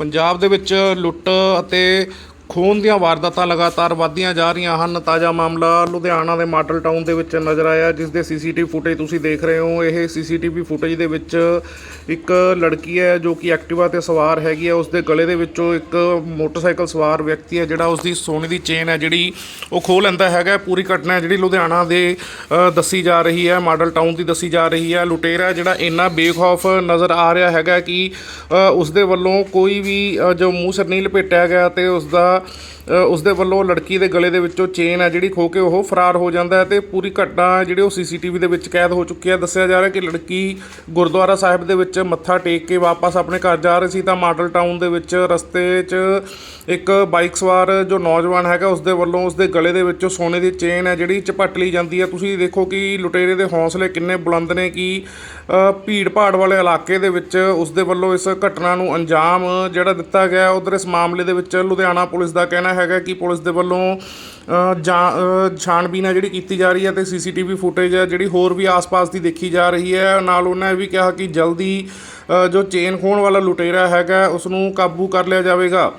ਪੰਜਾਬ ਦੇ ਵਿੱਚ ਲੁੱਟ ਅਤੇ ਖੋਹਣ ਦੀਆਂ ਵਾਰਦਾਤਾਂ ਲਗਾਤਾਰ ਵਧਦੀਆਂ ਜਾ ਰਹੀਆਂ ਹਨ। ਤਾਜ਼ਾ ਮਾਮਲਾ ਲੁਧਿਆਣਾ ਦੇ ਮਾਡਲ ਟਾਊਨ ਦੇ ਵਿੱਚ ਨਜ਼ਰ ਆਇਆ ਜਿਸ ਦੇ ਸੀਸੀਟੀਵੀ ਫੁਟੇਜ ਤੁਸੀਂ ਦੇਖ ਰਹੇ ਹੋ। ਇਹ ਸੀਸੀਟੀਵੀ ਫੁਟੇਜ ਦੇ ਵਿੱਚ ਇੱਕ ਲੜਕੀ ਹੈ ਜੋ ਕਿ ਐਕਟਿਵਾ ਤੇ ਸਵਾਰ ਹੈਗੀ ਹੈ। ਉਸ ਦੇ ਗਲੇ ਦੇ ਵਿੱਚੋਂ ਇੱਕ ਮੋਟਰਸਾਈਕਲ ਸਵਾਰ ਵਿਅਕਤੀ ਹੈ ਜਿਹੜਾ ਉਸ ਦੀ ਸੋਨੇ ਦੀ ਚੇਨ ਹੈ ਜਿਹੜੀ ਉਹ ਖੋਹ ਲੈਂਦਾ ਹੈਗਾ। ਪੂਰੀ ਘਟਨਾ ਜਿਹੜੀ ਲੁਧਿਆਣਾ ਦੇ ਦੱਸੀ ਜਾ ਰਹੀ ਹੈ ਮਾਡਲ ਟਾਊਨ ਦੀ ਦੱਸੀ ਜਾ ਰਹੀ ਹੈ। ਲੁਟੇਰਾ ਜਿਹੜਾ ਇੰਨਾ ਬੇਖੌਫ ਨਜ਼ਰ ਆ ਰਿਹਾ ਹੈਗਾ ਕਿ ਅ, ਉਸ ਦੇ ਵੱਲੋਂ ਕੋਈ ਵੀ ਜੋ ਮੂੰਹ ਸਿਰ ਨਹੀਂ ਲਪੇਟਿਆ ਗਿਆ ਤੇ ਉਸ ਦਾ ਉਸ ਦੇ ਵੱਲੋਂ ਲੜਕੀ ਦੇ ਗਲੇ ਦੇ ਵਿੱਚੋਂ ਚੇਨ ਹੈ ਜਿਹੜੀ ਖੋ ਕੇ ਉਹ ਫਰਾਰ ਹੋ ਜਾਂਦਾ ਹੈ ਤੇ ਪੂਰੀ ਘਟਨਾ ਜਿਹੜੀ ਉਹ ਸੀਸੀਟੀਵੀ ਦੇ ਵਿੱਚ ਕੈਦ ਹੋ ਚੁੱਕੀ ਹੈ। ਦੱਸਿਆ ਜਾ ਰਿਹਾ ਕਿ ਲੜਕੀ ਗੁਰਦੁਆਰਾ ਸਾਹਿਬ ਦੇ ਵਿੱਚ ਮੱਥਾ ਟੇਕ ਕੇ ਵਾਪਸ ਆਪਣੇ ਘਰ ਜਾ ਰਹੀ ਸੀ ਤਾਂ ਮਾਡਲ ਟਾਊਨ ਦੇ ਵਿੱਚ ਰਸਤੇ 'ਚ ਇੱਕ ਬਾਈਕ ਸਵਾਰ ਜੋ ਨੌਜਵਾਨ ਹੈਗਾ ਉਸ ਦੇ ਵੱਲੋਂ ਉਸ ਦੇ ਗਲੇ ਦੇ ਵਿੱਚੋਂ ਸੋਨੇ ਦੀ ਚੇਨ ਹੈ ਜਿਹੜੀ ਝਪਟ ਲਈ ਜਾਂਦੀ ਹੈ। ਤੁਸੀਂ ਦੇਖੋ ਕਿ ਲੁਟੇਰੇ ਦੇ ਹੌਸਲੇ ਕਿੰਨੇ ਬੁਲੰਦ ਨੇ ਕਿ ਭੀੜ ਭਾੜ ਵਾਲੇ ਇਲਾਕੇ ਦੇ ਵਿੱਚ ਉਸ ਦੇ ਵੱਲੋਂ ਇਸ ਘਟਨਾ ਨੂੰ ਅੰਜਾਮ ਜਿਹੜਾ ਦਿੱਤਾ ਗਿਆ ਉਧਰ ਇਸ ਮਾਮਲੇ ਦੇ ਵਿੱਚ ਲੁਧਿਆਣਾ ਪੁਲਿਸ ਪੁਲਿਸ ਦਾ ਕਹਿਣਾ ਹੈਗਾ ਕਿ ਪੁਲਿਸ ਦੇ ਵੱਲੋਂ ਅ, ਜਾਂ ਛਾਣਬੀਨ ਹੈ ਜਿਹੜੀ ਕੀਤੀ ਜਾ ਰਹੀ ਹੈ ਤੇ ਸੀਸੀਟੀਵੀ ਫੁਟੇਜ ਹੈ ਜਿਹੜੀ ਹੋਰ ਵੀ ਆਸ-ਪਾਸ ਦੀ ਦੇਖੀ ਜਾ ਰਹੀ ਹੈ। ਨਾਲ ਉਹਨਾਂ ਨੇ ਵੀ ਕਿਹਾ ਕਿ ਜਲਦੀ ਜੋ ਚੇਨ ਖੋਣ ਵਾਲਾ ਲੁਟੇਰਾ ਹੈਗਾ ਉਸ ਨੂੰ ਕਾਬੂ ਕਰ ਲਿਆ ਜਾਵੇਗਾ।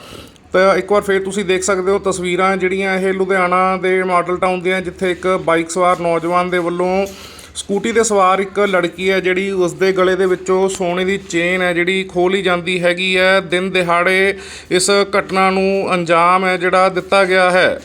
ਤਾਂ ਇੱਕ ਵਾਰ ਫੇਰ ਤੁਸੀਂ ਦੇਖ ਸਕਦੇ ਹੋ ਤਸਵੀਰਾਂ ਜਿਹੜੀਆਂ ਇਹ ਲੁਧਿਆਣਾ ਦੇ ਮਾਡਲ ਟਾਊਨ ਦੀਆਂ ਜਿੱਥੇ ਇੱਕ ਬਾਈਕ ਸਵਾਰ ਨੌਜਵਾਨ ਦੇ ਵੱਲੋਂ ਸਕੂਟੀ ਤੇ ਸਵਾਰ ਇੱਕ ਲੜਕੀ ਹੈ ਜਿਹੜੀ ਉਸ ਦੇ ਗਲੇ ਦੇ ਵਿੱਚੋਂ ਸੋਨੇ ਦੀ ਚੇਨ ਹੈ ਜਿਹੜੀ ਖੋਹ ਲਈ ਜਾਂਦੀ ਹੈਗੀ ਹੈ। ਦਿਨ ਦਿਹਾੜੇ ਇਸ ਘਟਨਾ ਨੂੰ ਅੰਜਾਮ ਹੈ ਜਿਹੜਾ ਦਿੱਤਾ ਗਿਆ ਹੈ।